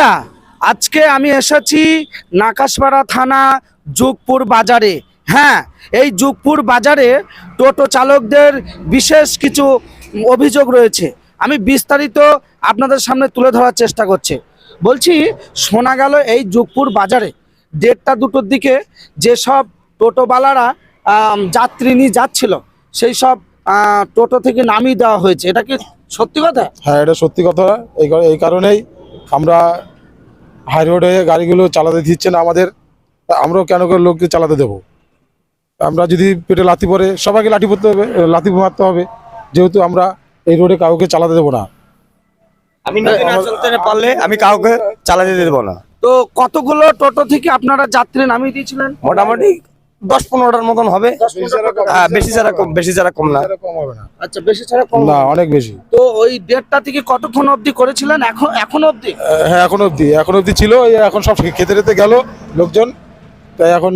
বন্ধুরা, আজকে আমি এসেছি নাকাশপাড়া থানা যুগপুর বাজারে। হ্যাঁ এই যুগপুর বাজারে টোটো চালকদের বিশেষ কিছু অভিযোগ রয়েছে। আমি বিস্তারিত আপনাদের সামনে তুলে ধরার চেষ্টা করছি। বলছি, শোনা গেল এই যুগপুর বাজারে দেড়টা দুটোর দিকে যেসব টোটোওয়ালারা যাত্রী নিয়ে যাচ্ছিল, সেই সব টোটো থেকে নামিয়ে দেওয়া হয়েছে। এটা কি সত্যি কথা? হ্যাঁ এটা সত্যি কথা। এই কারণেই আমরা হাই রোডে গাড়িগুলো চালাতে দিচ্ছে না আমাদের আমরাও কেন করে লোককে চালাতে দেবো? আমরা যদি পেটে লাথি পরে সবাইকে লাঠি পড়তে হবে লাথি মারতে হবে যেহেতু আমরা এই রোডে কাউকে চালাতে দেবো না। আমি নিজে না চলতে পারলে আমি কাউকে চালাতে দেবো না। তো কতগুলো টোটো থেকে আপনারা যাত্রী নামিয়ে দিয়েছিলেন? মোটামুটি দশ পনেরোটার মতন হবে। হ্যাঁ বেশি ছাড়া কম বেশি ছাড়া কম না। কম হবে না। আচ্ছা বেশি ছাড়া কম না অনেক বেশি। তো ওই দেড়টা থেকে কতক্ষণ অবধি করেছিলেন? এখন এখন অবধি? হ্যাঁ এখন অবধি। এখন অবধি ছিল এখন সব খেতে রেতে গেল লোকজন। তাই এখন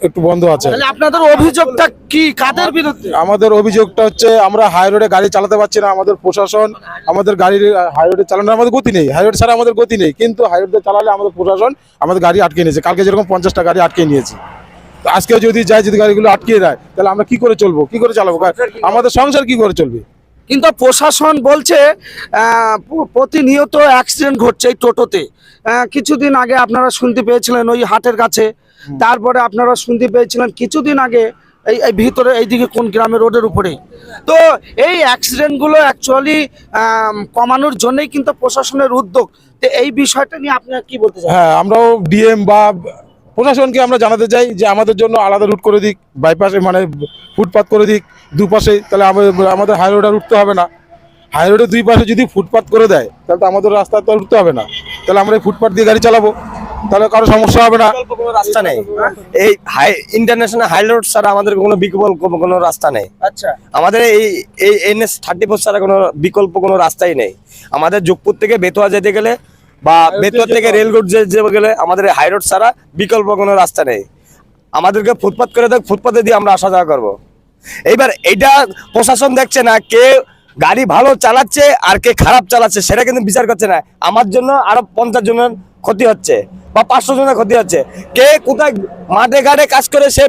একটু বন্ধ আছে। তাহলে আপনাদের অভিযোগটা কি? কাদের বিরুদ্ধে? আমাদের অভিযোগটা হচ্ছে আমরা হাই রোডে গাড়ি চালাতে পারছি না আমাদের প্রশাসন আমাদের গাড়ির হাই রোডে চালানোর আমাদের গতি নেই। হাই রোড ছাড়া আমাদের গতি নেই। কিন্তু হাই রোডে চালালে আমাদের প্রশাসন আমাদের গাড়ি আটকে নিয়েছে। কালকে যেরকম পঞ্চাশটা গাড়ি আটকে নিয়েছে। আজকে যদি যাই যদি গাড়িগুলো আটকিয়ে দেয় তাহলে আমরা কি করে চলবো? কি করে চালাবো? আমাদের সংসার কি করে চলবে? কিন্তু প্রশাসন বলছে প্রতিনিয়ত অ্যাক্সিডেন্ট ঘটছে এই টোটোতে। কিছুদিন আগে আপনারা শুনতে পেয়েছিলেন ওই হাটের কাছে। তারপরে আপনারা শুনতে পেয়েছিলেন কিছুদিন আগে এই এই ভিতরে এইদিকে কোন গ্রামের রোডের উপরে। তো এই অ্যাক্সিডেন্টগুলো অ্যাকচুয়ালি কমানোর জন্যই কিন্তু প্রশাসনের উদ্যোগ। তো এই বিষয়টা নিয়ে আপনারা কি বলতে চান? হ্যাঁ আমরাও ডিএম বা প্রশাসনকে আমরা জানাতে চাই যে আমাদের জন্য আলাদা রুট করে দিক বাইপাসে মানে ফুটপাত করে দিক দুপাশে তাহলে আমাদের আমাদের হাই রোডে আর উঠতে হবে না। হাই রোডে দুই পাশে যদি ফুটপাত করে দেয় তাহলে তো আমাদের রাস্তা তো আর উঠতে হবে না। তাহলে আমরা এই ফুটপাত দিয়ে গাড়ি চালাবো। তাহলে কারও সমস্যা হবে না। কোনো রাস্তা নেই। এই হাই ইন্টারন্যাশনাল হাই রোড ছাড়া আমাদের কোনো বিকল্প কোনো রাস্তা নেই। আচ্ছা। আমাদের এই এই এনএস থার্টি ফোর ছাড়া কোনো বিকল্প কোনো রাস্তাই নেই। আমাদের যোগপুর থেকে বেতোয়া যেতে গেলে বা বেতোয়া থেকে রেল রোড যেতে গেলে আমাদের হাই রোড ছাড়া বিকল্প কোনো রাস্তা নেই। আমাদেরকে ফুটপাত করে দেখ ফুটপাতে দিয়ে আমরা আসা যাওয়া করব। এইবার এইটা প্রশাসন দেখছে না কে গাড়ি ভালো চালাচ্ছে আর কে খারাপ চালাচ্ছে সেটা কিন্তু বিচার করছে না। আমার জন্য আরও পঞ্চাশ জনের ক্ষতি হচ্ছে বা পাঁচশো জনের ক্ষতি হচ্ছে। কে কোথায় মাঠে ঘাটে কাজ করে সে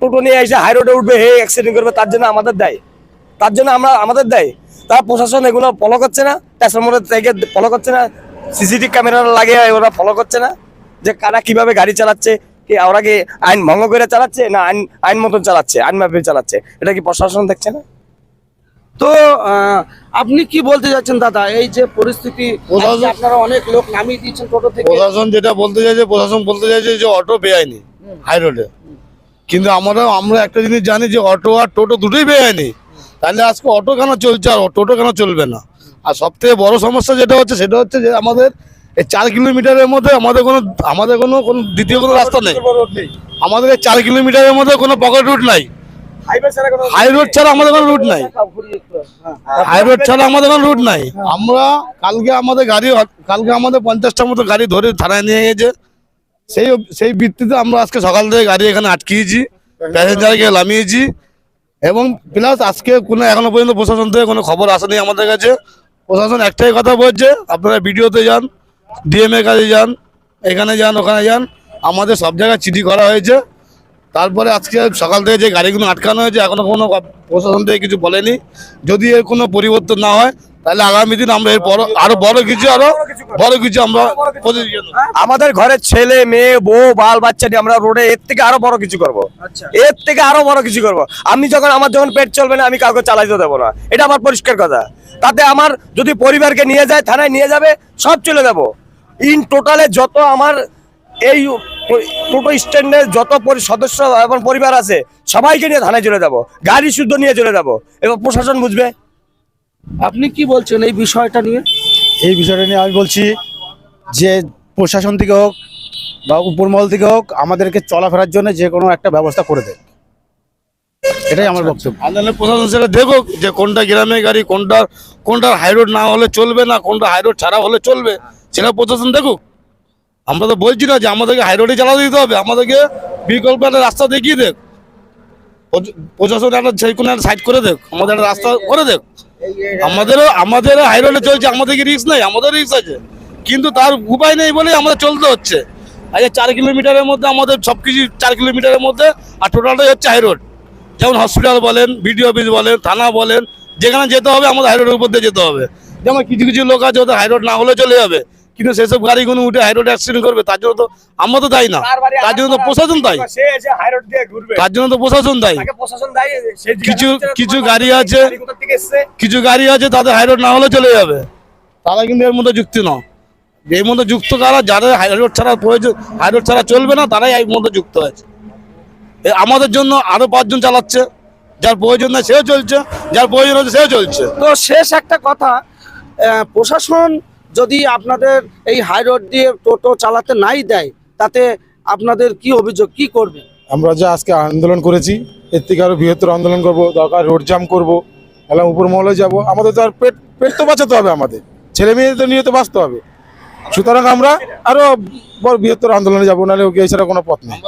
টোটো নিয়ে এসে হাই রোডে উঠবে হে অ্যাক্সিডেন্ট করবে তার জন্য আমাদের দায়। তার জন্য আমরা আমাদের দায়। তারা প্রশাসন এগুলো ফলো করছে না ট্রান্সফরমারের থেকে ফলো করছে না। সিসিটিভি ক্যামেরা লাগিয়ে ওরা ফলো করছে না। যে কারা কীভাবে গাড়ি চালাচ্ছে কি ওরা কি আইন ভঙ্গ করে চালাচ্ছে না আইন আইন মতন চালাচ্ছে আইন মাফিক চালাচ্ছে? এটা কি প্রশাসন দেখছে না? তো আপনি কি বলতে যাচ্ছেন দাদা? এই যে পরিস্থিতি আপনারা অনেক লোক নামিয়ে দিয়েছেন টোটো থেকে। প্রশাসন যেটা বলতে চাইছে প্রশাসন বলতে চাইছে যে অটো বেআইনি হাই রোডে কিন্তু আমরা আমরা একটা জিনিস জানি যে অটো আর টোটো দুটোই বেআইনি। তাহলে আজকে অটো কেন চলছে আর টোটো কেন চলবে না? আর সব থেকে বড় সমস্যা যেটা হচ্ছে সেটা হচ্ছে যে আমাদের এই চার কিলোমিটারের মধ্যে আমাদের কোনো আমাদের কোনো কোনো দ্বিতীয় কোনো রাস্তা নেই। আমাদের এই চার কিলোমিটারের মধ্যে কোনো পকেট রুট নাই। হাই রোড ছাড়া আমাদের কোনো রুট নাই। হাই রোড ছাড়া আমাদের কোনো রুট নাই। আমরা কালকে আমাদের গাড়ি কালকে আমাদের পঞ্চাশটার মতো গাড়ি ধরে থানায় নিয়ে গেছে। সেই সেই ভিত্তিতে আমরা আজকে সকাল থেকে গাড়ি এখানে আটকিয়েছি প্যাসেঞ্জারকে নামিয়েছি। এবং প্লাস আজকে কোনো এখনও পর্যন্ত প্রশাসন থেকে কোনো খবর আসেনি আমাদের কাছে। প্রশাসন একটাই কথা বলছে, আপনারা ভিডিওতে যান ডিএম কাজে যান, এখানে যান, ওখানে যান, আমাদের সব জায়গায় চিঠি করা হয়েছে। তারপরে আজকে সকাল থেকে যে গাড়িগুলো আটকানো হয়েছে এখনও কোনো প্রশাসন থেকে কিছু বলেনি। যদি এর কোনো পরিবর্তন না হয় তাহলে আগামী দিন আমরা এর বড় আরও বড় কিছু আরও বড় কিছু আমরা আমাদের ঘরের ছেলে মেয়ে বউ বাল বাচ্চা নিয়ে আমরা রোডে এর থেকে আরও বড় কিছু করব। আচ্ছা। এর থেকে আরও বড় কিছু করব। আমি যখন আমার যখন পেট চলবে না আমি কাউকে চালাইতে দেবো না। এটা আমার পরিষ্কার কথা। তাতে আমার যদি পরিবারকে নিয়ে যায় থানায় নিয়ে যাবে সব চলে যাব। ইন টোটালে যত আমার এই টোটো স্ট্যান্ডের যত পরি- সদস্য এবং পরিবার আছে সবাইকে নিয়ে থানায় চলে যাব। গাড়ি শুদ্ধ নিয়ে চলে যাব। এবং প্রশাসন বুঝবে। আপনি কি বলছেন এই বিষয়টা নিয়ে? এই বিষয়টা নিয়ে আমি বলছি যে প্রশাসন থেকে হোক বা উপরমহল থেকে হোক আমাদেরকে চলাফেরার জন্য যে কোনো একটা ব্যবস্থা করে দেয় এটাই আমার বক্তব্য। আদালত প্রশাসন সেটা দেখুক যে কোনটা গ্রামে গাড়ি কোনটা কোনটা হাই রোড না হলে চলবে না কোনটা হাই রোড ছাড়া হলে চলবে সেটা প্রশাসন দেখুক। আমরা তো বলছি না যে আমাদেরকে হাই রোডে চালাতে দিতে হবে আমাদেরকে বিকল্প একটা রাস্তা দেখিয়ে দেখ। প্রশাসন একটা যে কোনো একটা সাইড করে দেখ আমাদের একটা রাস্তা করে দেখ। আমাদেরও আমাদের হাইরোডে চলছে, আমাদের কি রিস্ক নেই? আমাদের রিস্ক আছে। কিন্তু তার উপায় নেই বলেই আমাদের চলতে হচ্ছে। আচ্ছা চার কিলোমিটারের মধ্যে আমাদের সব কিছু চার কিলোমিটারের মধ্যে, আর টোটালটাই হচ্ছে হাইরোড। যেমন হসপিটাল বলেন বিডিও অফিস বলেন, থানা বলেন, যেখানে যেতে হবে, আমাদের হাইরোডের উপর দিয়ে যেতে হবে। যেমন কিছু কিছু লোক আছে, ওদের হাইরোড না হলে চলে যাবে। কিন্তু সেসব গাড়িগুলো উঠে হাই রোড অ্যাক্সিডেন্ট করবে তার জন্য তো আমরা তো দায়ী না। তার জন্য তো প্রশাসন দায়ী। তার জন্য তো প্রশাসন দায়ী। কিছু- কিছু গাড়ি আছে- কিছু গাড়ি আছে তাদের হাইরোড না হলে চলে যাবে। তারা কিন্তু এর মধ্যে যুক্তি নয়। এর মধ্যে যুক্ত কারা যাদের হাই রোড ছাড়া প্রয়োজন হাই রোড ছাড়া চলবে না তারাই এর মধ্যে যুক্ত এ আমাদের জন্য আরও পাঁচজন চালাচ্ছে। যার প্রয়োজন নেই সেও চলছে। যার প্রয়োজন হচ্ছে সেও চলছে। তো শেষ একটা কথা প্রশাসন যদি আপনাদের এই হাই রোড দিয়ে টোটো চালাতে নাই দেয় তাতে আপনাদের কি অভিযোগ কি করবে? আমরা যে আজকে আন্দোলন করেছি এর থেকে আরও বৃহত্তর আন্দোলন করব দরকার রোড জাম করব এলাম উপর মহলে যাব। আমাদের তো আর পেট পেট তো বাঁচাতে হবে আমাদের। ছেলে মেয়েদের নিয়ে তো বাঁচতে হবে। সুতরাং আমরা আরও বড় বৃহত্তর আন্দোলনে যাব নাহলে ওকে এছাড়া কোনো পথ নেই।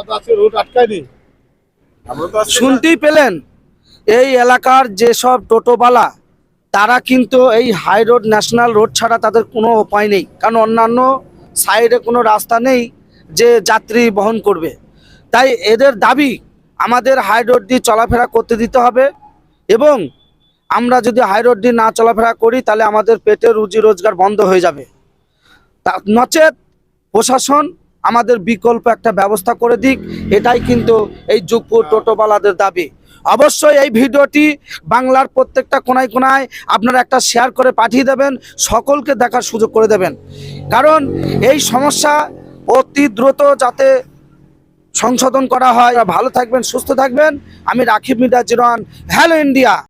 শুনতেই পেলেন এই এলাকার যেসব টোটোওয়ালা তারা কিন্তু এই হাই রোড ন্যাশনাল রোড ছাড়া তাদের কোনো উপায় নেই। কারণ অন্যান্য সাইডে কোনো রাস্তা নেই যে যাত্রী বহন করবে। তাই এদের দাবি, আমাদের হাই রোড দিয়ে চলাফেরা করতে দিতে হবে এবং আমরা যদি হাই রোড দিয়ে না চলাফেরা করি, তাহলে আমাদের পেটের রুজি রোজগার বন্ধ হয়ে যাবে। তা নচেত প্রশাসন আমাদের বিকল্প একটা ব্যবস্থা করে দিক, এটাই কিন্তু এই যুগপুর টোটোওয়ালাদের দাবি। অবশ্যই এই ভিডিওটি বাংলার প্রত্যেকটা কোনায় কোনায় আপনারা একটা শেয়ার করে পাঠিয়ে দেবেন, সকলকে দেখার সুযোগ করে দেবেন। কারণ এই সমস্যা অতি দ্রুত যাতে সংশোধন করা হয়। ভালো থাকবেন, সুস্থ থাকবেন। আমি রাখিব মিডা জিরন হ্যালো ইন্ডিয়া!